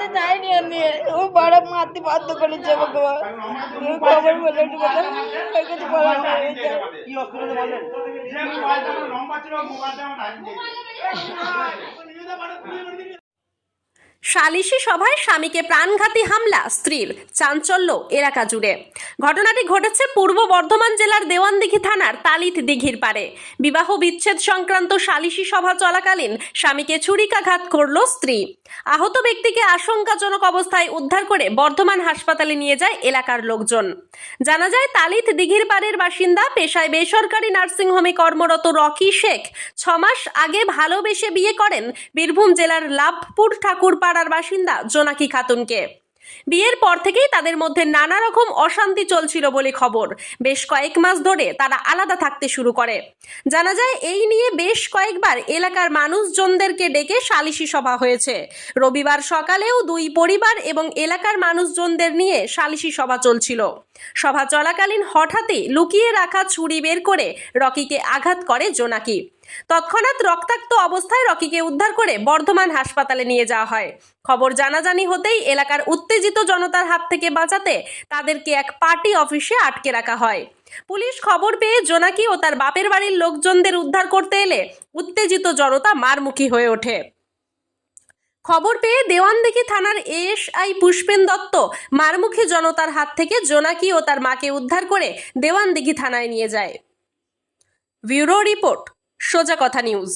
যেতে চাইনি আমি। ও বড় মারতে বাধ্য করেছে আমাকে। খবর বলে একটু কথা আর কিছু বলার নেই। সালিশি সভায় স্বামীকে প্রাণঘাতী হামলা, স্ত্রীর চাঞ্চল্য এলাকা জুড়ে। ঘটনাটি ঘটেছে পূর্ব বর্ধমান জেলার দেওয়ানদিঘি থানার তালিত দিঘির পারে বিবাহ বিচ্ছেদ সংক্রান্ত সালিশি সভা চলাকালীন স্বামীকে ছুরিকাঘাত করল স্ত্রী। আহত ব্যক্তিকে আশঙ্কাজনক অবস্থায় উদ্ধার করে বর্ধমান হাসপাতালে নিয়ে যায় এলাকার লোকজন। জানা যায়, তালিত দিঘির পাড়ের বাসিন্দা পেশায় বেসরকারি নার্সিংহোমে কর্মরত রকি শেখ ছমাস আগে ভালোবেসে বিয়ে করেন বীরভূম জেলার লাভপুর ঠাকুরপাড়ার বাসিন্দা জোনাকি খাতুনকে। বিয়ের পর থেকেই তাদের মধ্যে নানা রকম অশান্তি চলছিল বলে খবর। বেশ কয়েক মাস ধরে তারা আলাদা থাকতে শুরু করে। জানা যায়, এই নিয়ে বেশ কয়েকবার এলাকার মানুষজনদেরকে ডেকে সালিশি সভা হয়েছে। রবিবার সকালেও দুই পরিবার এবং এলাকার মানুষজনদের নিয়ে সালিশি সভা চলছিল। সভা চলাকালীন হঠাৎই লুকিয়ে রাখা ছুরি বের করে রকিকে আঘাত করে জোনাকি। তৎক্ষণাৎ রক্তাক্ত অবস্থায় রকিকে উদ্ধার করে বর্ধমান হাসপাতালে নিয়ে যাওয়া হয়। খবর জানাজানি হতেই এলাকার উত্তেজিত জনতার হাত থেকে বাঁচাতে তাদেরকে এক পার্টি অফিসে আটকে রাখা হয়। পুলিশ খবর পেয়ে জোনাকি ও তার বাপের বাড়ির লোকজনদের উদ্ধার করতে এলে উত্তেজিত জনতা মারমুখী হয়ে ওঠে। খবর পেয়ে দেওয়ানদিঘি থানার এএসআই পুষ্পেন দত্ত মারমুখী জনতার হাত থেকে জোনাকি ও তার মাকে উদ্ধার করে দেওয়ানদিঘি থানায় নিয়ে যায়। Bureau report. সোজা কথা নিউজ।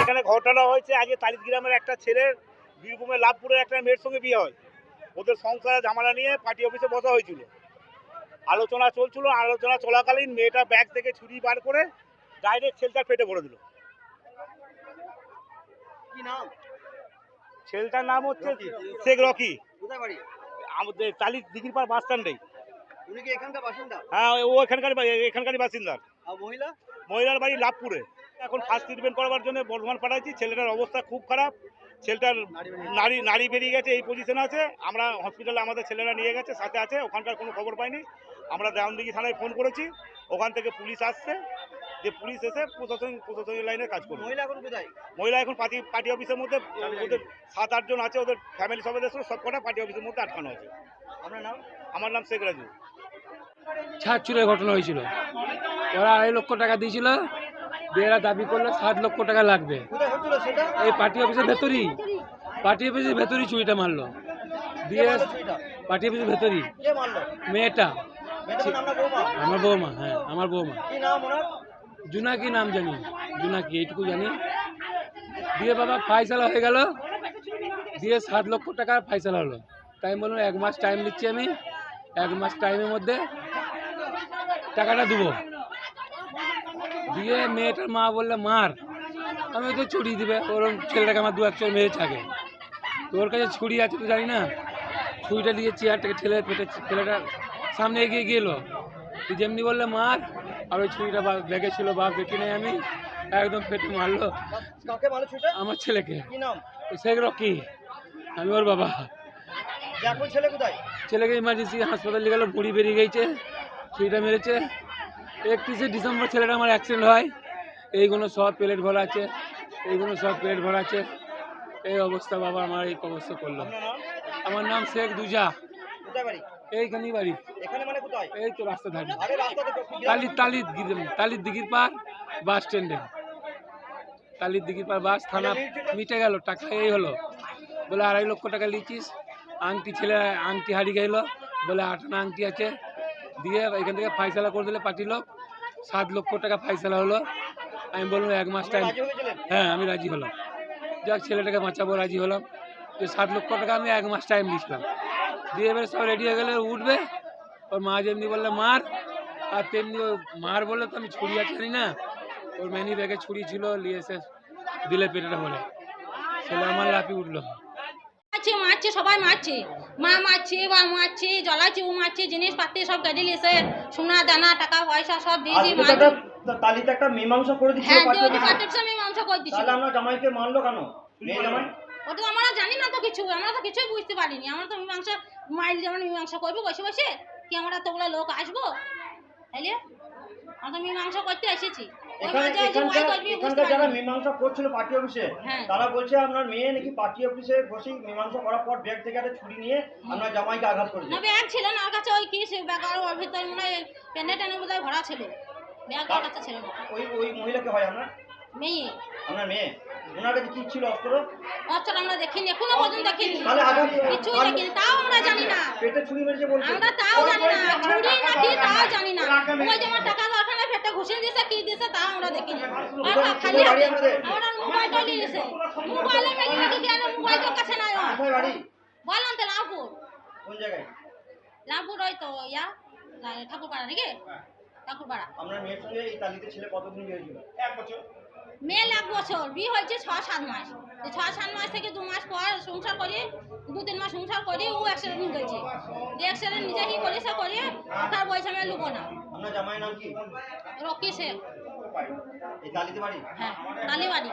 এখানে ঘটনা হয়েছে, আজকে তালিত গ্রামের একটা ছেলের বীরভূমের লাভপুরের একটা মেয়ের সঙ্গে বিয়ে হয়। ওদের সংসারে ঝামেলা নিয়ে পার্টি অফিসে বসা হয়েছিল। আলোচনা চলছিল আলোচনা চলাকালীন মেয়েটা ব্যাগ থেকে ছুরি বার করে ডাইরেক্ট ছেলেটার পেটে ভরে দিল। কি নাম? ছেলেটার নাম হচ্ছে শেখ রকি। আমাদের তালিত দিঘির পার বাস স্ট্যান্ডে উনি কি এখানকার বাসিন্দা? হ্যাঁ ও এখানকার এখানকারই বাসিন্দার মহিলা? মহিলার বাড়ি লাভপুরে। এখন ফার্স্ট ট্রিটমেন্ট করার জন্য বর্ধমান পাঠাচ্ছি ছেলেটার অবস্থা খুব খারাপ। ছেলেটার নারী নারী বেরিয়ে গেছে এই পজিশনে আছে। আমরা হসপিটালে আমাদের ছেলেরা নিয়ে গেছে সাথে আছে ওখানকার কোনো খবর পাইনি। আমরা দেওয়ানদিঘি থানায় ফোন করেছি ওখান থেকে পুলিশ আসছে যে পুলিশ এসে প্রশাসন প্রশাসনিক লাইনে কাজ করবে। মহিলা এখন কোথায়? মহিলা এখন পার্টি পার্টি অফিসের মধ্যে ওদের সাত আটজন আছে ওদের ফ্যামিলি সদস্য সব কটা পার্টি অফিসের মধ্যে আটকানো আছে। আপনার নাম? আমার নাম শেখ রাজু। ছাদ চুরের ঘটনা হয়েছিল। ওরা আড়াই লক্ষ টাকা দিয়েছিল দিয়ে এরা দাবি করল সাত লক্ষ টাকা লাগবে। এই পার্টি অফিসের ভেতরই। পার্টি অফিসের ভেতরই চুরিটা মারলো। দিয়ে পার্টি অফিসের ভেতরই। মেয়েটা। আমার বৌমা হ্যাঁ আমার বৌমা। কি নাম ওনার? জুনাকি নাম জানি? জুনাকি এইটুকু জানি। দিয়ে বাবা ফাইসালা হয়ে গেল। দিয়ে সাত লক্ষ টাকা ফাইসালা হলো। তাই বললাম এক মাস টাইম দিচ্ছি আমি। এক মাস টাইমের মধ্যে টাকাটা দেবো। দিয়ে মেয়েটার মা বললে মার আমি ওকে ছুরি দিবে। ওরম ছেলেটাকে আমার দু এক চোর মেরেছে আগে তো ওর কাছে ছুরি আছে তো জানি না? ছুরিটা দিয়ে চেয়ারটাকে ঠেলে পেটে ছেলেটা সামনে এগিয়ে গেলো। তুই যেমনি বললে মার আর ওই ছুরিটা ব্যাগে ছিল বাপ দেখি নাই আমি একদম পেটে মারলো। আমার ছেলেকে। কি শেখ রকি আমি ওর বাবা। ছেলে কোথায়? ছেলেকে ইমার্জেন্সি হাসপাতালে গেল বুড়ি বেরিয়ে গেছে ছুরিটা মেরেছে। একত্রিশে ডিসেম্বর ছেলেটা আমার অ্যাক্সিডেন্ট হয়। এইগুলো সব প্লেট ভরা আছে এইগুলো সব প্লেট ভরা আছে। এই অবস্থা বাবা আমার এই অবস্থা করল। আমার নাম শেখ দুজা। এইখানেই বাড়ি। এখানে মানে কোথায়? এই তো রাস্তা ধারে। তালির তালির তালির দিঘির পার বাস স্ট্যান্ডে। তালির দিঘির পার বাস থানা মিটে গেল টাকা এই হলো। বলে আড়াই লক্ষ টাকা লিচিস আংটি ছেলে আংটি হারিয়ে গেল বলে আটানা আংটি আছে। দিয়ে এখান থেকে ফাইসালা করে দিলে পার্টি লোক। সাত লক্ষ টাকা ফাইসালা হলো। আমি বললাম এক মাস টাইম হ্যাঁ আমি রাজি হলাম। যাক ছেলেটাকে বাঁচাবো রাজি হলাম। যে সাত লক্ষ টাকা আমি এক মাস টাইম দিয়েছিলাম। দিয়ে এবারে সব রেডি হয়ে গেলে উঠবে। ওর মা যেমনি বললে মার। আর তেমনি মার বললে তো আমি ছুরি আছে জানি না। ওর ম্যানি ব্যাগে ছুরি ছিল নিয়ে এসে দিলে পেটেটা বলে ছেলে আমার লাফি উঠল। মারছে মারছে সবাই মারছে। মা মারছে বা মারছে জ্বলাচ্ছে ও মারছে জিনিসপাতি সব গাড়ি এসে সোনা দানা টাকা পয়সা সব দিয়ে দিয়ে মারছে। তালিতে একটা মীমাংসা করে দিচ্ছিল হ্যাঁ দিয়ে অফিসে। মীমাংসা করে দিছিল তাহলে আমরা জামাইকে মানলো কেন? মেয়ে জামাই? ওটা তো আমরা জানি না তো কিছু আমরা তো কিছুই বুঝতে পারিনি। আমরা তো মীমাংসা মাইল যেমন মীমাংসা করব বসে বসে কি আমরা তোগুলো লোক আসব? তাইলে? আমরা তো মীমাংসা করতে এসেছি। যারা মীমাংসা করছিল পার্টি অফিসে হ্যাঁ। তারা বলছে আপনার মেয়ে নাকি পার্টি অফিসে বসে মীমাংসা করার পর ব্যাগ থেকে একটা ছুরি নিয়ে আপনার জামাইকে আঘাত করেছে। না ব্যাগ ছিল না ওর কাছে ওই কি সে ব্যাগ আর ওর ভিতরে মনে হয় পেনে টেনে বোধহয় ভরা ছিল। ব্যাগ ওর কাছে ছিল না। ওই ওই মহিলাকে হয় আপনার? মেয়ে। আপনার মেয়ে? ওনার কাছে কি ছিল অস্ত্র? অস্ত্র আমরা দেখিনি এখনও পর্যন্ত দেখিনি। তাহলে আঘাত কিছুই দেখিনি তাও আমরা জানি না। পেটে ছুরি মেরেছে বলছে। আমরা তাও জানি না ছুরি নাকি তাও জানি না। ওই যেমন টাকা দরকার নেই পেটে ঘুষে দিয়েছে কি দিয়েছে তাও আমরা দেখিনি। আর খালি আমরা মোবাইলটা নিয়ে নিয়েছে মোবাইলে মেয়ে নাকি কেন মোবাইলটা কাছে নাই। ওর বাড়ি? বললাম তো লাভপুর। কোন জায়গায়? লাভপুর ওই তো ইয়া লা- ঠাকুরপাড়া নাকি? ঠাকুরপাড়া। আপনার মেয়ের সঙ্গে এই তালিতে ছেলে কতদিন বিয়ে হয়েছিল? এক বছর। মেয়ে এক বছর বিয়ে হয়েছে ছ সাত মাস। ছ সাত মাস থেকে দু মাস পর সংসার করে দু তিন মাস সংসার করে ও অ্যাক্সিডেন্ট গেছে অ্যাক্সিডেন্ট নিজে কি করে সে করে তার বয়সে আমি লুবো না। রকি শেখ হ্যাঁ কালীবাড়ি।